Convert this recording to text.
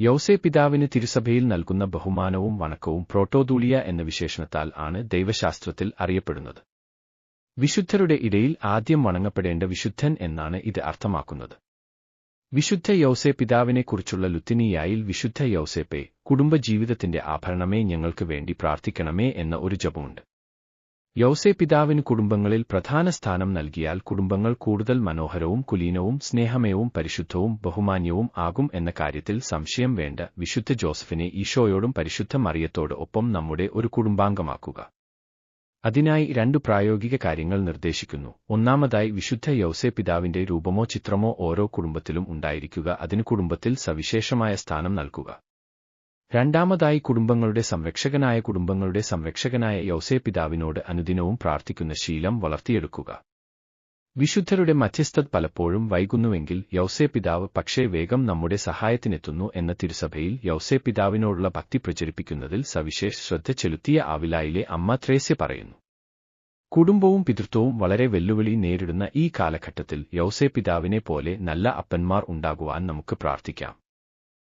യൗസേ പിതാവിന് തിരുസഭയിൽ നൽകുന്ന ബഹുമാനവും വണക്കവും പ്രോട്ടോദൂളിയ എന്ന വിശേഷണത്താൽ ആണ് ദൈവശാസ്ത്രത്തിൽ അറിയപ്പെടുന്നത്. വിശുദ്ധരുടെ ഇടയിൽ ആദ്യം വണങ്ങപ്പെടേണ്ട വിശുദ്ധൻ എന്നാണ് ഇത് അർത്ഥമാക്കുന്നത്. വിശുദ്ധ യൗസേ പിതാവിനെക്കുറിച്ചുള്ള ലുത്തിനിയായിൽ വിശുദ്ധ യൗസേപ്പെ കുടുംബജീവിതത്തിന്റെ ആഭരണമേ ഞങ്ങൾക്ക് വേണ്ടി പ്രാർത്ഥിക്കണമേ എന്ന ഒരു ജപമുണ്ട്. യൗസേ പിതാവിന് കുടുംബങ്ങളിൽ പ്രധാന സ്ഥാനം നൽകിയാൽ കുടുംബങ്ങൾ കൂടുതൽ മനോഹരവും കുലീനവും സ്നേഹമയവും പരിശുദ്ധവും ബഹുമാന്യവും ആകും എന്ന കാര്യത്തിൽ സംശയം വേണ്ട. വിശുദ്ധ ജോസഫിനെ ഈശോയോടും പരിശുദ്ധ മറിയത്തോട് ഒപ്പം നമ്മുടെ ഒരു കുടുംബാംഗമാക്കുക. അതിനായി രണ്ടു പ്രായോഗിക കാര്യങ്ങൾ നിർദ്ദേശിക്കുന്നു. ഒന്നാമതായി വിശുദ്ധ യൗസേ പിതാവിന്റെ രൂപമോ ചിത്രമോ ഓരോ കുടുംബത്തിലും ഉണ്ടായിരിക്കുക. അതിന് കുടുംബത്തിൽ സവിശേഷമായ സ്ഥാനം നൽകുക. രണ്ടാമതായി കുടുംബങ്ങളുടെ സംരക്ഷകനായ കുടുംബങ്ങളുടെ സംരക്ഷകനായ യോസേ പിതാവിനോട് അനുദിനവും പ്രാർത്ഥിക്കുന്ന ശീലം വളർത്തിയെടുക്കുക. വിശുദ്ധരുടെ മധ്യസ്ഥത പലപ്പോഴും വൈകുന്നുവെങ്കിൽ യൗസേ പിതാവ് പക്ഷേ വേഗം നമ്മുടെ സഹായത്തിനെത്തുന്നു എന്ന തിരുസഭയിൽ യൗസേ പിതാവിനോടുള്ള ഭക്തി പ്രചരിപ്പിക്കുന്നതിൽ സവിശേഷ ശ്രദ്ധ ചെലുത്തിയ ആവിലായിലെ അമ്മ ത്രേസ്യ പറയുന്നു. കുടുംബവും പിതൃത്വവും വളരെ വെല്ലുവിളി നേരിടുന്ന ഈ കാലഘട്ടത്തിൽ യൗസേ പിതാവിനെ പോലെ നല്ല അപ്പന്മാർ ഉണ്ടാകുവാൻ നമുക്ക് പ്രാർത്ഥിക്കാം.